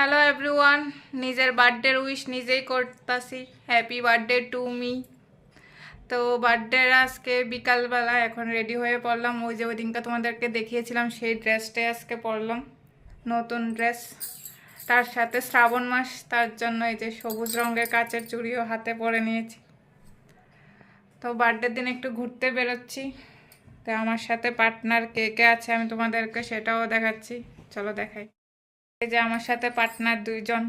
Hello everyone নিজের বার্থডের wish নিজেই করতাছি। হ্যাপি বার্থডে টু মি তো বার্থডের আজকে বিকালবেলা এখন রেডি হয়ে পড়লাম। ওই যে ওই দিনকে তোমাদেরকে দেখিয়েছিলাম, সেই ড্রেসটাই আজকে পরলাম। নতুন ড্রেস তার সাথে শ্রাবণ মাস, তার জন্য এই যে সবুজ রঙের কাচের চুড়িও হাতে পরে নিয়েছি। তো বার্থডের দিন একটু ঘুরতে বেরোচ্ছি। তো আমার সাথে পার্টনার কে কে আছে আমি তোমাদেরকে সেটাও দেখাচ্ছি। চলো দেখাই। এই যে আমার সাথে পার্টনার দুইজন,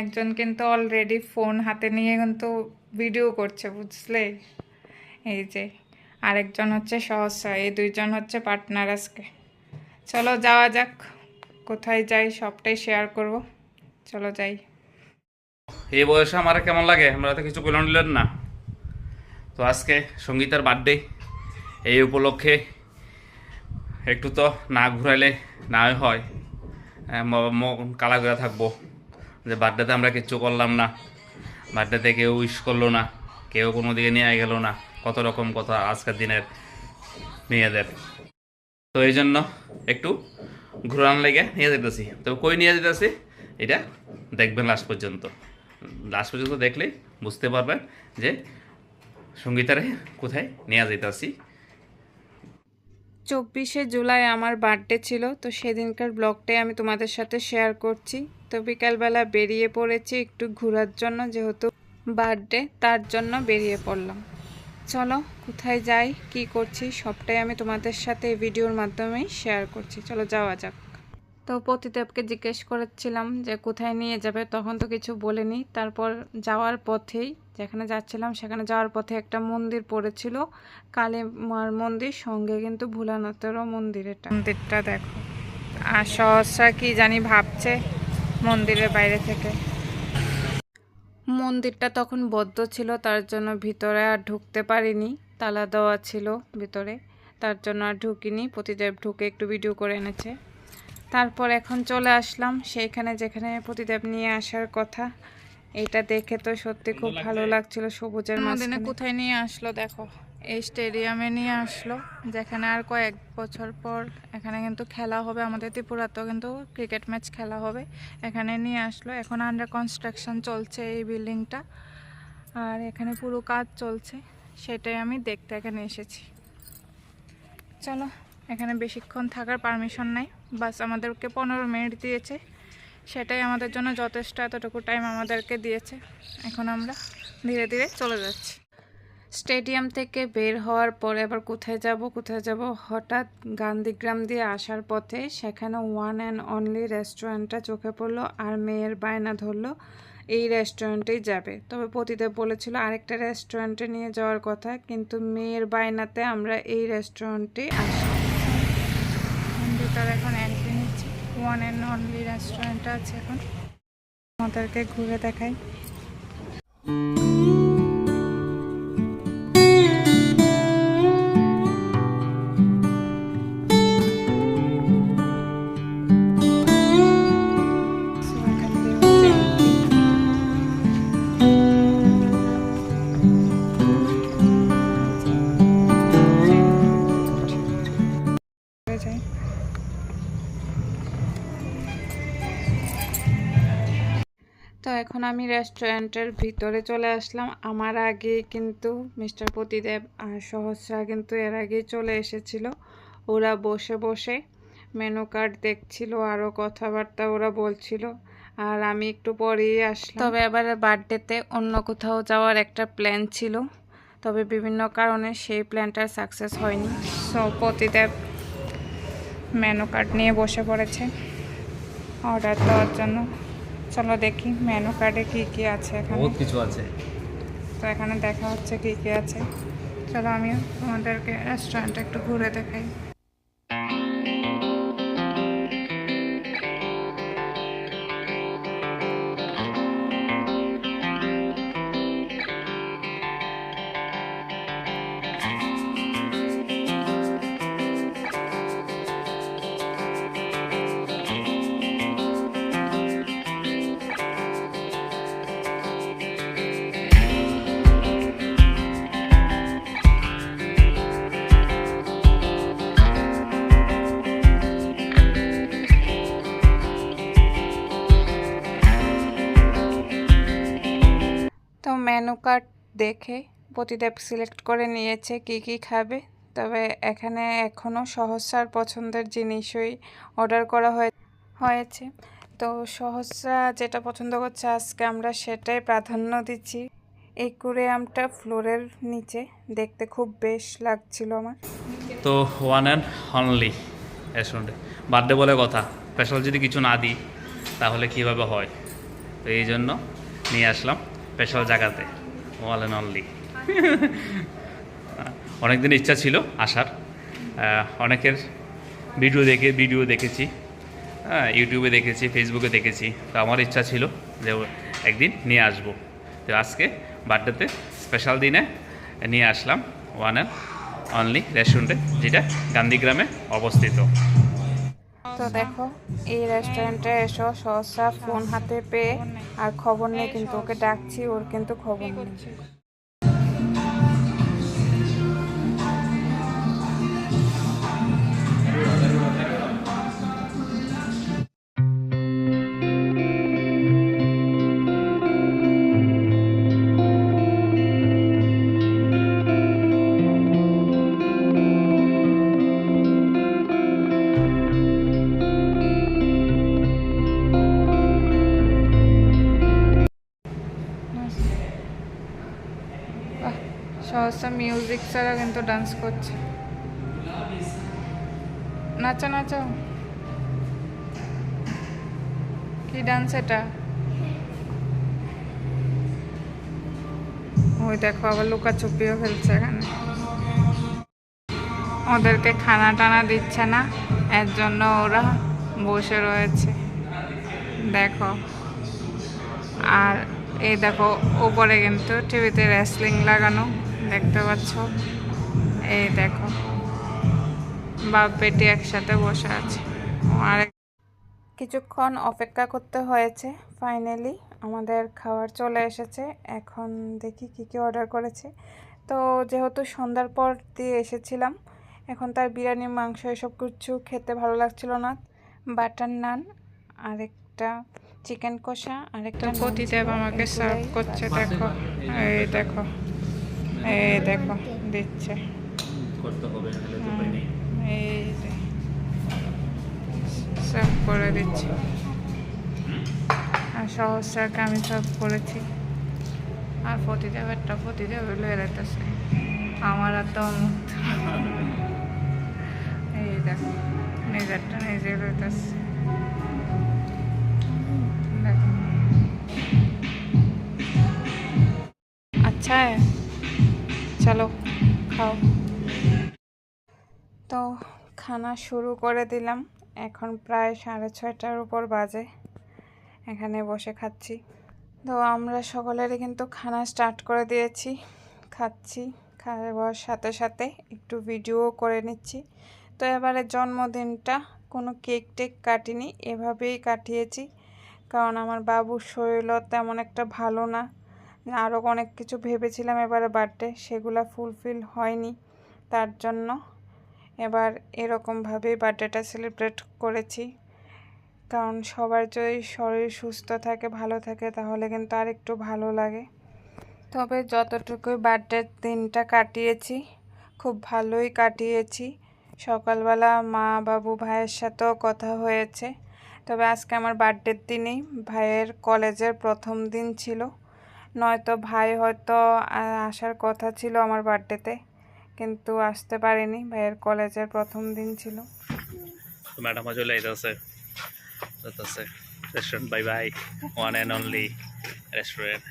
একজন কিন্তু অলরেডি ফোন হাতে নিয়ে কিন্তু ভিডিও করছে, বুঝলে? এই যে, আরেকজন হচ্ছে সহসা, এই দুইজন হচ্ছে পার্টনার আজকে। চলো যাওয়া যাক, কোথায় যাই, সবটাই শেয়ার করব। চলো যাই। এই বয়সে আমার কেমন লাগে? আমরা তো কিছু বলে নিলেন না। তো আজকে সঙ্গীতার বার্থডে এই উপলক্ষে একটু তো না ঘুরাইলে না হয়। কালা করে থাকব। যে বার্থডেতে আমরা কিচ্ছু করলাম না। বার্থডেতে কেউ উইশ করল না। কেউ কোনো দিকে নিয়ে গেল না। কত রকম কথা আজকের দিনের মেয়েদের। তো এই জন্য একটু ঘুরান লেগে নিয়ে যেতেছি। তো কই নিয়ে যেতেছি? এটা দেখবেন লাস্ট পর্যন্ত। লাস্ট পর্যন্ত দেখলেই বুঝতে পারবেন যে সঙ্গীতারে কোথায় নিয়ে যেতেছি। চব্বিশে জুলাই আমার বার্থডে ছিল, তো সেদিনকার ব্লগটাই আমি তোমাদের সাথে শেয়ার করছি। তো বিকালবেলা বেরিয়ে পড়েছি একটু ঘোরার জন্য, যেহেতু বার্থডে, তার জন্য বেরিয়ে পড়লাম। চলো, কোথায় যাই, কি করছি, সবটাই আমি তোমাদের সাথে ভিডিওর মাধ্যমেই শেয়ার করছি। চলো, যাওয়া যাক। তো পতিদেবকে জিজ্ঞেস করেছিলাম যে কোথায় নিয়ে যাবে, তখন তো কিছু বলেনি। তারপর যাওয়ার পথেই, যেখানে যাচ্ছিলাম সেখানে যাওয়ার পথে একটা মন্দির পড়েছিল, কালী মার মন্দির, সঙ্গে কিন্তু ভোলানাথেরও মন্দির এটা। মন্দিরটা দেখো। আর সহসা কি জানি ভাবছে মন্দিরের বাইরে থেকে। মন্দিরটা তখন বদ্ধ ছিল, তার জন্য ভিতরে আর ঢুকতে পারিনি। তালা দেওয়া ছিল ভিতরে, তার জন্য আর ঢুকিনি। প্রতিদেব ঢুকে একটু ভিডিও করে এনেছে। তারপর এখন চলে আসলাম সেইখানে যেখানে প্রতিদেব নিয়ে আসার কথা। এটা দেখে তো সত্যি খুব ভালো লাগছিল সবুজের মাঝখানে। কোথায় নিয়ে আসলো দেখো? এই স্টেডিয়ামে নিয়ে আসলো যেখানে আর কয়েক বছর পর এখানে কিন্তু খেলা হবে। আমাদের ত্রিপুরাতেও কিন্তু ক্রিকেট ম্যাচ খেলা হবে। এখানে নিয়ে আসলো। এখন আন্ডার কনস্ট্রাকশন চলছে এই বিল্ডিংটা আর এখানে পুরো কাজ চলছে। সেটাই আমি দেখতে এখানে এসেছি। চলো এখানে বেশিক্ষণ থাকার পারমিশন নাই। বাস আমাদেরকে পনেরো মিনিট দিয়েছে। সেটাই আমাদের জন্য যথেষ্ট, এতটুকু টাইম আমাদেরকে দিয়েছে। এখন আমরা ধীরে ধীরে চলে যাচ্ছি। স্টেডিয়াম থেকে বের হওয়ার পরে আবার কোথায় যাব কোথায় যাব? হঠাৎ গান্ধীগ্রাম দিয়ে আসার পথে সেখানে ওয়ান অ্যান্ড অনলি রেস্টুরেন্টটা চোখে পড়ল আর মেয়ের বায়না ধরলো, এই রেস্টুরেন্টেই যাবে। তবে পতিদেব বলেছিল, আরেকটা রেস্টুরেন্টে নিয়ে যাওয়ার কথা, কিন্তু মেয়ের বায়নাতে আমরা এই রেস্টুরেন্টে আসি। ভিতরে এখন এন্ট্রি নিচ্ছি। ওয়ান অ্যান্ড অনলি রেস্টুরেন্টটা আছে এখন। আমাদেরকে ঘুরে দেখাই। তো এখন আমি রেস্টুরেন্টের ভিতরে চলে আসলাম। আমার আগে কিন্তু মিস্টার প্রতিদেব আর সহস্রা কিন্তু এর আগেই চলে এসেছিল। ওরা বসে বসে মেনু কার্ড দেখছিল আরও কথাবার্তা ওরা বলছিল। আর আমি একটু পরেই আসলাম। তবে এবার বার্থডেতে অন্য কোথাও যাওয়ার একটা প্ল্যান ছিল। তবে বিভিন্ন কারণে সেই প্ল্যানটা সাকসেস হয়নি। সো প্রতিদেব মেনু কার্ড নিয়ে বসে পড়েছে। অর্ডার দেওয়ার জন্য। চলো দেখি মেনু কার্ডে কি কি আছে এখানে। বহুত কিছু আছে। তো এখানে দেখা হচ্ছে কি কি আছে। চলো আমি তোমাদেরকে রেস্টুরেন্ট একটু ঘুরে দেখাই। মেনু কার্ড দেখে প্রতিদেব সিলেক্ট করে নিয়েছে কি কি খাবে। তবে এখানে এখনও সহস্রার পছন্দের জিনিসই অর্ডার করা হয়ে, হয়েছে। তো সহস্রা যেটা পছন্দ করছে আজকে আমরা সেটাই প্রাধান্য দিচ্ছি। এই কুরিয়ামটা ফ্লোরের নিচে দেখতে খুব বেশ লাগছিল আমার। তো ওয়ান অ্যান্ড অনলি রেস্টুরেন্টে বার্থডে বলে কথা স্পেশাল যদি কিছু না দিই, তাহলে কীভাবে হয়? তো এই জন্য নিয়ে আসলাম। স্পেশাল জায়গাতে ওয়ান অ্যান্ড অনলি অনেক দিন ইচ্ছা ছিল আসার। অনেকের ভিডিও দেখে ভিডিও দেখেছি হ্যাঁ ইউটিউবে দেখেছি ফেসবুকে দেখেছি। তো আমার ইচ্ছা ছিল যে একদিন নিয়ে আসব। তো আজকে বার্থডেতে স্পেশাল দিনে নিয়ে আসলাম ওয়ান অ্যান্ড অনলি রেস্টুরেন্টে যেটা গান্ধীগ্রামে অবস্থিত। তো দেখো, এই রেস্টুরেন্টে এসো, সহসা ফোন হাতে পেয়ে আর খবর নেই কিন্তু ওকে ডাকছি, ওর কিন্তু খবর নেই। সহসা মিউজিক ছাড়া কিন্তু ডান্স করছে। নাচো নাচো। কি ডান্স এটা? ওই দেখো, আবার লুকাচুপিও ফেলছে এখানে। ওদেরকে খানা টানা দিচ্ছে না, এর জন্য ওরা বসে রয়েছে। দেখো। আর এই দেখো, ওপরে কিন্তু টিভিতে রেসলিং লাগানো। দেখতে পাচ্ছ? এই দেখো। বাপ বেটি একসাথে বসে আছে। আর কিছুক্ষণ অপেক্ষা করতে হয়েছে। ফাইনালি আমাদের খাবার চলে এসেছে। এখন দেখি কি কি অর্ডার করেছে। তো যেহেতু সন্ধ্যার পর দিয়ে এসেছিলাম এখন তার বিরিয়ানি মাংস এসব কিছু খেতে ভালো লাগছিল না। বাটার নান আরেকটা চিকেন কষা আরেকটা প্রতিদেব আমাকে সার্ভ করছে দেখো। এই দেখো। এই দেখো, দিচ্ছে। এই সার্ভ করে দিচ্ছি। আর সহস্রাকে আমি সার্ভ করেছি। আর প্রতিদেবেরটা প্রতিদেব লয়ে রেখেছে আমার আর তো এই দেখো, নিজেরটা নিজে লইতেছে। দেখো। আচ্ছা খাও তো খানা শুরু করে দিলাম। এখন প্রায় সাড়ে ছয়টার উপর বাজে। এখানে বসে খাচ্ছি। তো আমরা সকলেরই কিন্তু খানা স্টার্ট করে দিয়েছি। খাচ্ছি, খাওয়ার সাথে সাথে একটু ভিডিও করে নিচ্ছি। তো এবারে জন্মদিনটা কোনো কেক টেক কাটিনি, এভাবেই কাটিয়েছি। কারণ আমার বাবুর শরীরও তেমন একটা ভালো না। আরও অনেক কিছু ভেবেছিলাম এবারে বার্থডে সেগুলো ফুলফিল হয়নি। তার জন্য এবার এরকমভাবেই বার্থডেটা সেলিব্রেট করেছি। কারণ সবার যদি শরীর সুস্থ থাকে, ভালো থাকে, তাহলে কিন্তু আর একটু ভালো লাগে। তবে যতটুকুই বার্থডের দিনটা কাটিয়েছি, খুব ভালোই কাটিয়েছি। সকালবেলা মা, বাবু, ভাইয়ের সাথেও কথা হয়েছে। তবে আজকে আমার বার্থডের দিনেই, ভাইয়ের কলেজের প্রথম দিন ছিল। নয়তো ভাই হয়তো আসার কথা ছিল আমার বার্থডেতে কিন্তু আসতে পারেনি। ভাইয়ের কলেজের প্রথম দিন ছিল। ম্যাডাম চলে যাইতেছে। যাইতেছে। Restaurant bye bye one and only restaurant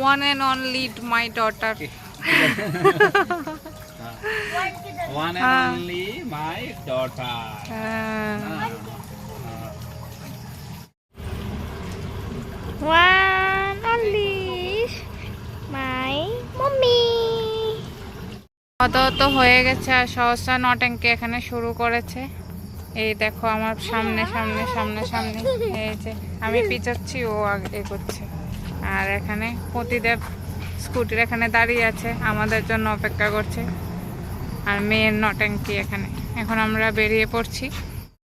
one and only my daughter one. Only my daughter One only my mommy. অত হয়ে গেছে আর সহসা নটেঙ্কে এখানে শুরু করেছে। এই দেখো আমার সামনে সামনে সামনে সামনে। এই যে আমি পিছাচ্ছি ও আগ- করছে। আর এখানে প্রতিদেব স্কুটির এখানে দাঁড়িয়ে আছে, আমাদের জন্য অপেক্ষা করছে। আর মেয়ের নটেঙ্কি এখানে। এখন আমরা বেরিয়ে পড়ছি।